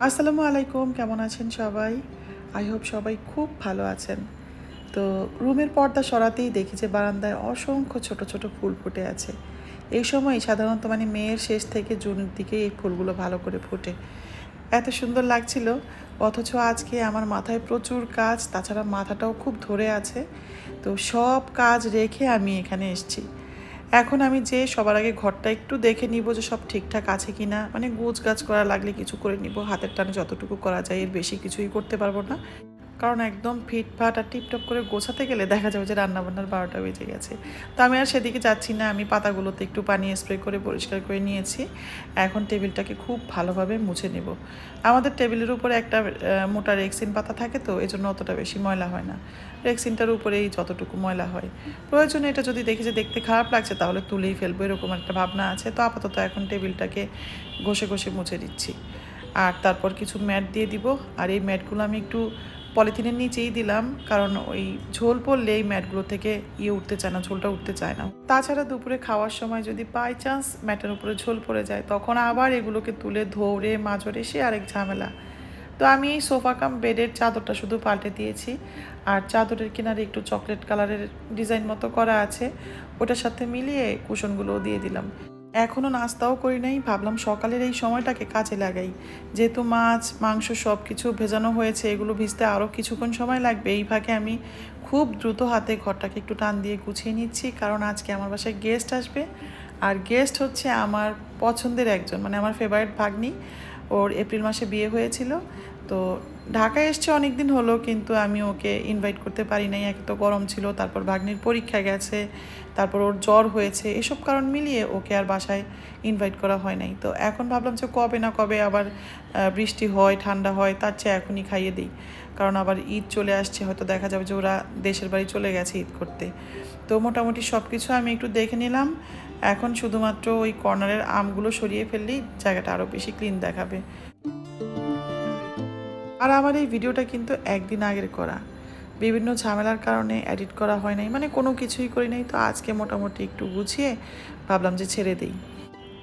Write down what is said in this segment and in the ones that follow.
আসসালামু আলাইকুম, কেমন আছেন সবাই? আই হোপ সবাই খুব ভালো আছেন। তো রুমের পর্দা সরাতেই দেখি যে বারান্দায় অসংখ্য ছোট ছোট ফুল ফুটে আছে। এই সময় সাধারণত মানে মেয়ের শেষ থেকে জুনের দিকে এই ফুলগুলো ভালো করে ফোটে। এত সুন্দর লাগছিল, অথচ আজকে আমার মাথায় প্রচুর কাজ, তাছাড়া মাথাটাও খুব ধরে আছে। তো সব কাজ রেখে আমি এখানে এসেছি। এখন আমি যে সবার আগে ঘরটা একটু দেখে নিব যে সব ঠিকঠাক আছে কি না মানে গোছ গাছ করা লাগলে কিছু করে নিব, হাতের টানে যতটুকু করা যায় এর বেশি কিছুই করতে পারব না। কারণ একদম ফিটফাট আর টিপটপ করে গোছাতে গেলে দেখা যাবে যে রান্নাবান্নার বারোটা বেজে গেছে। তো আমি আর সেদিকে যাচ্ছি না, আমি পাতাগুলোতে একটু পানি স্প্রে করে পরিষ্কার করে নিয়েছি। এখন টেবিলটাকে খুব ভালোভাবে মুছে নেব। আমাদের টেবিলের উপরে একটা মোটা রেক্সিন পাতা থাকে তো এই জন্য অতটা বেশি ময়লা হয় না। রেক্সিনটার উপরেই যতটুকু ময়লা হয়। প্রয়োজনে এটা যদি দেখি যে দেখতে খারাপ লাগছে, তাহলে তুলেই ফেলব, এরকম একটা ভাবনা আছে। তো আপাতত এখন টেবিলটাকে ঘষে ঘষে মুছে দিচ্ছি। আর তারপর কিছু ম্যাট দিয়ে দিব। আর এই ম্যাটগুলো আমি একটু পলিথিনের নিচেই দিলাম, কারণ ওই ঝোল পড়লে এই ম্যাটগুলো থেকে ইয়ে উঠতে চায় না, ঝোলটা উঠতে চায় না। তাছাড়া দুপুরে খাওয়ার সময় যদি বাই চান্স ম্যাটের উপরে ঝোল পড়ে যায়, তখন আবার এগুলোকে তুলে ধরে মাজরে সে আরেক ঝামেলা। তো আমি এই সোফা কাম বেডের চাদরটা শুধু পাল্টে দিয়েছি, আর চাদরের কিনারে একটু চকলেট কালারের ডিজাইন মতো করা আছে, ওটার সাথে মিলিয়ে কুশনগুলোও দিয়ে দিলাম। এখনও নাস্তাও করি নাই, ভাবলাম সকালের এই সময়টাকে কাজে লাগাই। যেহেতু মাছ, মাংস সব কিছু ভেজানো হয়েছে, এগুলো ভিজতে আরও কিছুক্ষণ সময় লাগবে, এই ভাগে আমি খুব দ্রুত হাতে ঘরটাকে একটু টান দিয়ে গুছিয়ে নিচ্ছি, কারণ আজকে আমার বাসায় গেস্ট আসবে। আর গেস্ট হচ্ছে আমার পছন্দের একজন মানে আমার ফেভারিট ভাগ্নি, ওর এপ্রিল মাসে বিয়ে হয়েছিল, তো ঢাকায় এসছে অনেক দিন হলো, কিন্তু আমি ওকে ইনভাইট করতে পারি নাই। এক তো গরম ছিল, তারপর ভাগ্নির পরীক্ষা গেছে, তারপর ওর জ্বর হয়েছে, এসব কারণ মিলিয়ে ওকে আর বাসায় ইনভাইট করা হয় নাই। তো এখন ভাবলাম যে কবে না কবে আবার বৃষ্টি হয়, ঠান্ডা হয়, তার চেয়ে এখনই খাইয়ে দিই। কারণ আবার ঈদ চলে আসছে, হয়তো দেখা যাবে যে ওরা দেশের বাড়ি চলে গেছে ঈদ করতে। তো মোটামুটি সব কিছু আমি একটু দেখে নিলাম। এখন শুধুমাত্র ওই কর্নারের আমগুলো সরিয়ে ফেললেই জায়গাটা আরও বেশি ক্লিন দেখাবে। আর আমার এই ভিডিওটা কিন্তু একদিন আগের করা। বিভিন্ন ঝামেলার কারণে এডিট করা হয় নাই মানে কোনো কিছুই করি নাই, তো আজকে মোটামুটি একটু গুছিয়ে ভাবলাম যে ছেড়ে দিই।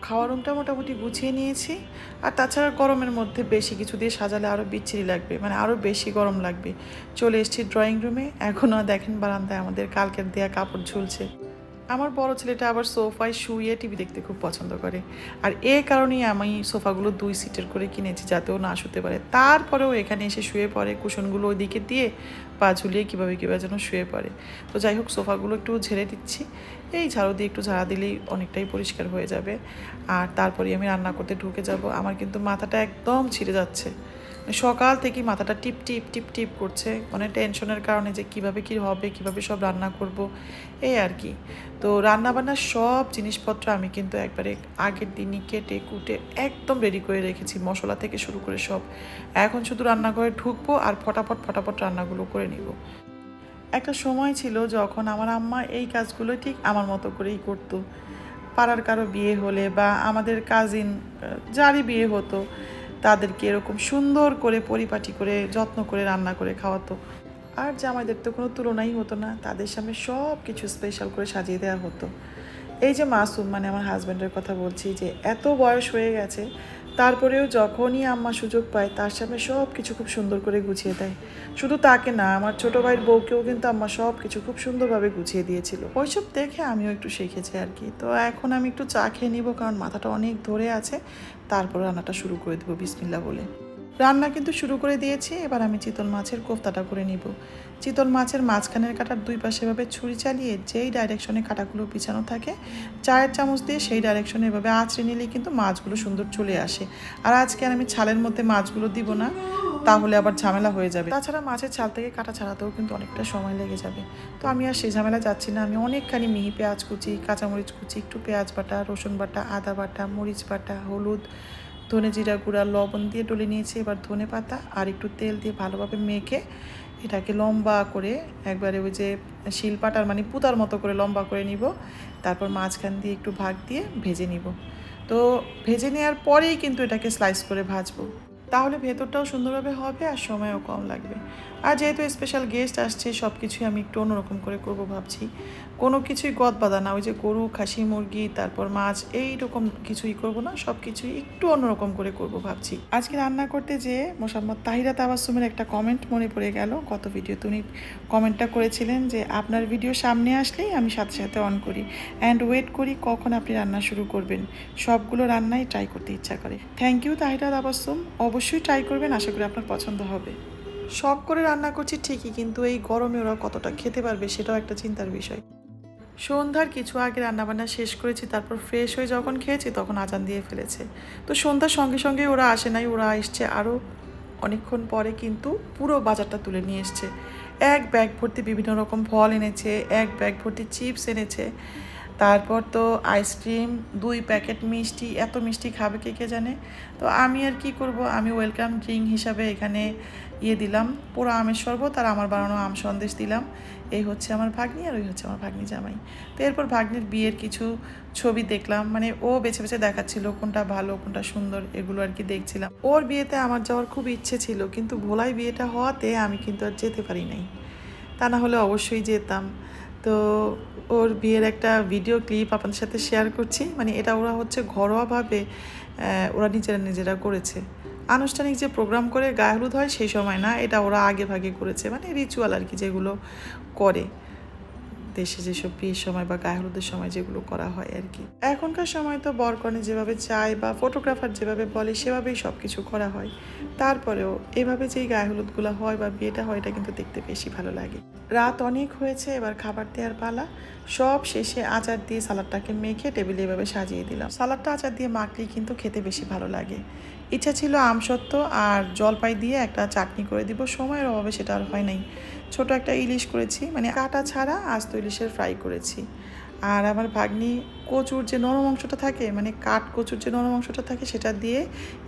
খাওয়ার রুমটা মোটামুটি গুছিয়ে নিয়েছি, আর তাছাড়া গরমের মধ্যে বেশি কিছু দিয়ে সাজালে আরও বিচ্ছিরি লাগবে মানে আরও বেশি গরম লাগবে। চলে এসেছি ড্রয়িং রুমে এখনও দেখেন বারান্দায় আমাদের কালকের দেয়া কাপড় ঝুলছে। আমার বড় ছেলেটা আবার সোফায় শুয়ে টিভি দেখতে খুব পছন্দ করে। আর এ কারণেই আমি সোফাগুলো দুই সিটের করে কিনেছি যাতে ও না শুতে পারে। তারপরেও এখানে এসে শুয়ে পড়ে, কুশনগুলো ওইদিকে দিয়ে পা ঝুলিয়ে কীভাবে কীভাবে যেন শুয়ে পড়ে। তো যাই হোক, সোফাগুলো একটু ঝেড়ে দিচ্ছি। এই ঝাড়ু দিয়ে একটু ঝাড়া দিলেই অনেকটাই পরিষ্কার হয়ে যাবে। আর তারপরে আমি রান্না করতে ঢুকে যাব। আমার কিন্তু মাথাটা একদম ছিঁড়ে যাচ্ছে। সকাল থেকেই মাথাটা টিপ টিপ টিপ টিপ করছে। মানে টেনশনের কারণে যে কীভাবে কি হবে, কীভাবে সব রান্না করব, এই আর কি। তো রান্না বান্নার সব জিনিসপত্র আমি কিন্তু একবারে আগের দিনই কেটে, কুটে একদম রেডি করে রেখেছি, মশলা থেকে শুরু করে সব। এখন শুধু রান্নাঘরে ঢুকবো আর ফটাফট ফটাফট রান্নাগুলো করে নিব। একটা সময় ছিল যখন আমার আম্মা এই কাজগুলো ঠিক আমার মতো করেই করতো। পাড়ার কারও বিয়ে হলে বা আমাদের কাজিন যারই বিয়ে হতো তাদেরকে এরকম সুন্দর করে পরিপাটি করে, যত্ন করে রান্না করে খাওয়াতো। আর জামাইদের তো কোনো তুলনাই হতো না, তাদের সামনে সব কিছু স্পেশাল করে সাজিয়ে দেওয়া হতো। এই যে মাসুম মানে আমার হাজব্যান্ডের কথা বলছি যে, এত বয়স হয়ে গেছে তারপরেও যখনই আম্মা সুযোগ পায়, তার সামনে সব কিছু খুব সুন্দর করে গুছিয়ে দেয়। শুধু তাকে না, আমার ছোট ভাইয়ের বউকেও কিন্তু আম্মা সব কিছু খুব সুন্দরভাবে গুছিয়ে দিয়েছিল। ওইসব দেখে আমিও একটু শিখেছি আর কি। তো এখন আমি একটু চা খেয়ে নিব, কারণ মাথাটা অনেক ধরে আছে। তারপর রান্নাটা শুরু করে দেবো বিসমিল্লা বলে। রান্না কিন্তু শুরু করে দিয়েছি, এবার আমি চিতল মাছের কোফতাটা করে নিব। চিতল মাছের মাঝখানের কাটার দুই পাশে এভাবে ছুরি চালিয়ে যেই ডাইরেকশনে কাটাগুলো পিছানো থাকে, চায়ের চামচ দিয়ে সেই ডাইরেকশনে এভাবে আঁচড়ে নিলেই কিন্তু মাছগুলো সুন্দর চলে আসে। আর আজকে আমি ছালের মধ্যে মাছগুলো দিব না, তাহলে আবার ঝামেলা হয়ে যাবে। তাছাড়া মাছের ছাল থেকে কাটা ছাড়াতেও কিন্তু অনেকটা সময় লেগে যাবে। তো আমি আর সেই ঝামেলা যাচ্ছি না, আমি অনেকখানি মিহি পেঁয়াজ কুচি, কাঁচামরিচ কুচি, একটু পেঁয়াজ বাটা, রসুন বাটা, আদা বাটা, মরিচ বাটা, হলুদ ধনে জিরা গুঁড়া, লবণ দিয়ে ডলে নিয়েছি। এবার ধনে পাতা আর একটু তেল দিয়ে ভালোভাবে মেখে এটাকে লম্বা করে একবারে ওই যে শিলপাটার মানে পুতার মতো করে লম্বা করে নিব। তারপর মাঝখান দিয়ে একটু ভাগ দিয়ে ভেজে নিব। তো ভেজে নেওয়ার পরেই কিন্তু এটাকে স্লাইস করে ভাজবো। তাহলে ভেতরটাও সুন্দরভাবে হবে আর সময়ও কম লাগবে। আর যেহেতু স্পেশাল গেস্ট আসছে সব কিছুই আমি একটু অন্যরকম করে করব ভাবছি। কোনো কিছুই গদ বাঁধা না, ওই যে গরু, খাসি, মুরগি, তারপর মাছ, এইরকম কিছুই করব না সব কিছুই একটু অন্যরকম করে করব ভাবছি। আজকে রান্না করতে যেয়ে মোসাম্মদ তাহিরা তাবাসুমের একটা কমেন্ট মনে পড়ে গেল। গত ভিডিওতে উনি কমেন্টটা করেছিলেন যে, আপনার ভিডিও সামনে আসলেই আমি সাথে সাথে অন করি অ্যান্ড ওয়েট করি কখন আপনি রান্না শুরু করবেন। সবগুলো রান্নাই ট্রাই করতে ইচ্ছা করে। থ্যাংক ইউ তাহিরা তাবাসুম অবশ্যই ট্রাই করবেন, আশা করি আপনার পছন্দ হবে। শখ করে রান্না করছি ঠিকই, কিন্তু এই গরমে ওরা কতটা খেতে পারবে সেটাও একটা চিন্তার বিষয়। সন্ধ্যার কিছু আগে রান্নাবান্না শেষ করেছি, তারপর ফ্রেশ হয়ে যখন খেয়েছি তখন আজান দিয়ে ফেলেছে। তো সন্ধ্যার সঙ্গে সঙ্গে ওরা আসে নাই, ওরা এসছে আরও অনেকক্ষণ পরে কিন্তু পুরো বাজারটা তুলে নিয়ে এসছে। এক ব্যাগ ভর্তি বিভিন্ন রকম ফল এনেছে, এক ব্যাগ ভর্তি চিপস এনেছে। তারপর তো আইসক্রিম, দুই প্যাকেট মিষ্টি, এত মিষ্টি খাবে কে কে জানে? তো আমি আর কি করব? আমি ওয়েলকাম ড্রিঙ্ক হিসাবে এখানে ইয়ে দিলাম পুরো আমের শরবত আর আমার বানানো আম সন্দেশ দিলাম। এই হচ্ছে আমার ভাগ্নি আর ওই হচ্ছে আমার ভাগ্নি জামাই। তো এরপর ভাগ্নির বিয়ের কিছু ছবি দেখলাম মানে ও বেছে বেছে দেখাচ্ছিল কোনটা ভালো, কোনটা সুন্দর, এগুলো আর কি দেখছিলাম। ওর বিয়েতে আমার যাওয়ার খুব ইচ্ছে ছিল, কিন্তু ভোলাই বিয়েটা হওয়াতে আমি কিন্তু আর যেতে পারি নাই। তা না হলে অবশ্যই যেতাম। তো ওর বিয়ের একটা ভিডিও ক্লিপ আপনাদের সাথে শেয়ার করছি। মানে এটা ওরা হচ্ছে ঘরোয়াভাবে ওরা নিজেরা নিজেরা করেছে। আনুষ্ঠানিক যে প্রোগ্রাম করে গায়ে হলুদ হয় সেই সময় না, এটা ওরা আগে ভাগে করেছে। মানে রিচুয়াল আর কি যেগুলো করে। দেশে যেসব বিয়ের সময় বা গায়ে হলুদের সময় যেগুলো করা হয় আর কি। এখনকার সময় তো বরকনে যেভাবে চায় বা ফটোগ্রাফার যেভাবে বলে সেভাবেই সব কিছু করা হয়। তারপরেও এভাবে যেই গায়ে হলুদগুলো হয় বা বিয়েটা হয় এটা কিন্তু দেখতে বেশি ভালো লাগে। রাত অনেক হয়েছে, এবার খাবার দেওয়ার পালা। সব শেষে আচার দিয়ে সালাডটাকে মেখে টেবিলে এভাবে সাজিয়ে দিলাম। সালাডটা আচার দিয়ে মাখলেই কিন্তু খেতে বেশি ভালো লাগে। ইচ্ছা ছিল আমসত্ত্ব আর জলপাই দিয়ে একটা চাটনি করে দিব। সময়ের অভাবে সেটা আর হয় নাই। ছোট একটা ইলিশ করেছি মানে কাটা ছাড়া আস্ত ইলিশের ফ্রাই করেছি। আর আমার ভাগ্নি কচুর যে নরম অংশটা থাকে মানে কাঠ কচুর যে নরম অংশটা থাকে, সেটা দিয়ে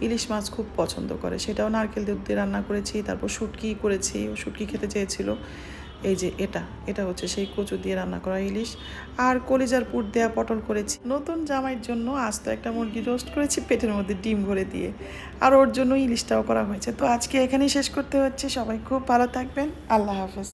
ইলিশ মাছ খুব পছন্দ করে। সেটাও নারকেল দুধ দিয়ে রান্না করেছি, তারপর শুটকি করেছি ও শুটকি খেতে চেয়েছিল। এই যে এটা এটা হচ্ছে সেই কচু দিয়ে রান্না করা ইলিশ। আর কলিজার পুর দেওয়া পটল করেছি। নতুন জামাইয়ের জন্য আজ তো একটা মুরগি রোস্ট করেছি পেটের মধ্যে ডিম ভরে দিয়ে। আর ওর জন্য ইলিশটাও করা হয়েছে। তো আজকে এখানেই শেষ করতে হচ্ছে। সবাই খুব ভালো থাকবেন। আল্লাহ হাফেজ।